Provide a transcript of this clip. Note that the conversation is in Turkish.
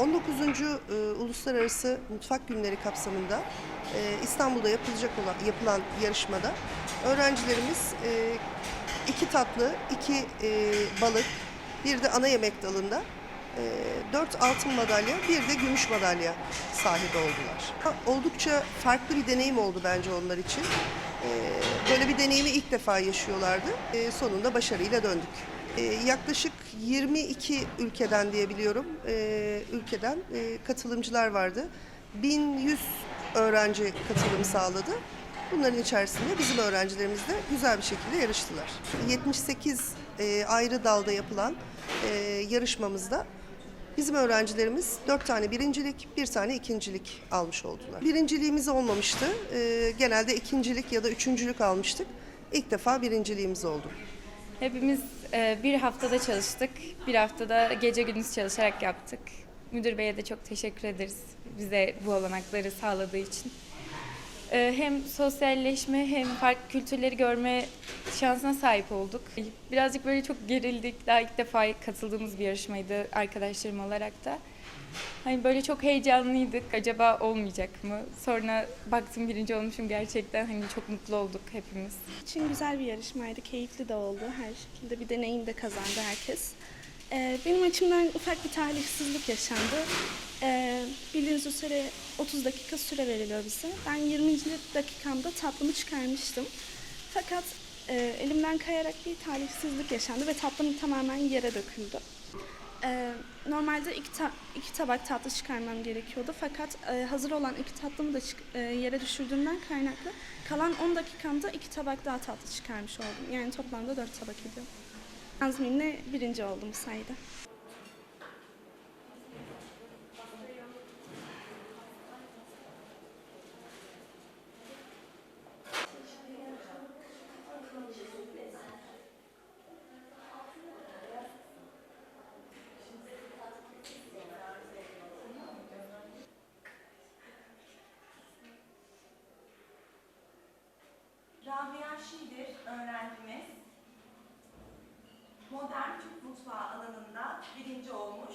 19. e, Uluslararası Mutfak Günleri kapsamında e, İstanbul'da yapılacak olan yapılan yarışmada öğrencilerimiz e, iki tatlı, iki balık, bir de ana yemek dalında dört altın madalya, bir de gümüş madalya sahibi oldular. Oldukça farklı bir deneyim oldu bence onlar için. Böyle bir deneyimi ilk defa yaşıyorlardı. Sonunda başarıyla döndük. E, Yaklaşık 22 ülkeden diyebiliyorum, e, ülkeden katılımcılar vardı. 1100 öğrenci katılım sağladı. Bunların içerisinde bizim öğrencilerimiz de güzel bir şekilde yarıştılar. 78 e, ayrı dalda yapılan e, yarışmamızda bizim öğrencilerimiz 4 tane birincilik, bir tane ikincilik almış oldular. Birinciliğimiz olmamıştı. E, genelde ikincilik ya da üçüncülük almıştık. İlk defa birinciliğimiz oldu. Hepimiz e, bir haftada çalıştık. Bir haftada gece gündüz çalışarak yaptık. Müdür Bey'e de çok teşekkür ederiz bize bu olanakları sağladığı için. E, Hem sosyalleşme hem farklı kültürleri görme şansına sahip olduk. Birazcık böyle çok gerildik. Daha ilk defa katıldığımız bir yarışmaydı arkadaşlarım olarak da. Hani böyle çok heyecanlıydık. Acaba olmayacak mı? Sonra baktım birinci olmuşum gerçekten. Hani çok mutlu olduk hepimiz. için güzel bir yarışmaydı. Keyifli de oldu. Her şekilde bir deneyim de kazandı herkes. Ee, benim açımdan ufak bir talihsizlik yaşandı. Ee, bildiğiniz üzere 30 dakika süre veriliyor bize. Ben 20. dakikamda tatlımı çıkarmıştım. Fakat e, elimden kayarak bir talihsizlik yaşandı ve tatlım tamamen yere döküldü. Ee, normalde iki, ta- iki tabak tatlı çıkarmam gerekiyordu fakat e, hazır olan iki tatlımı da e, yere düşürdüğümden kaynaklı kalan 10 dakikamda iki tabak daha tatlı çıkarmış oldum. Yani toplamda 4 tabak ediyor. Azmimle birinci oldum bu sayede. Şiir öğrencimiz modern Türk mutfağı alanında birinci olmuş.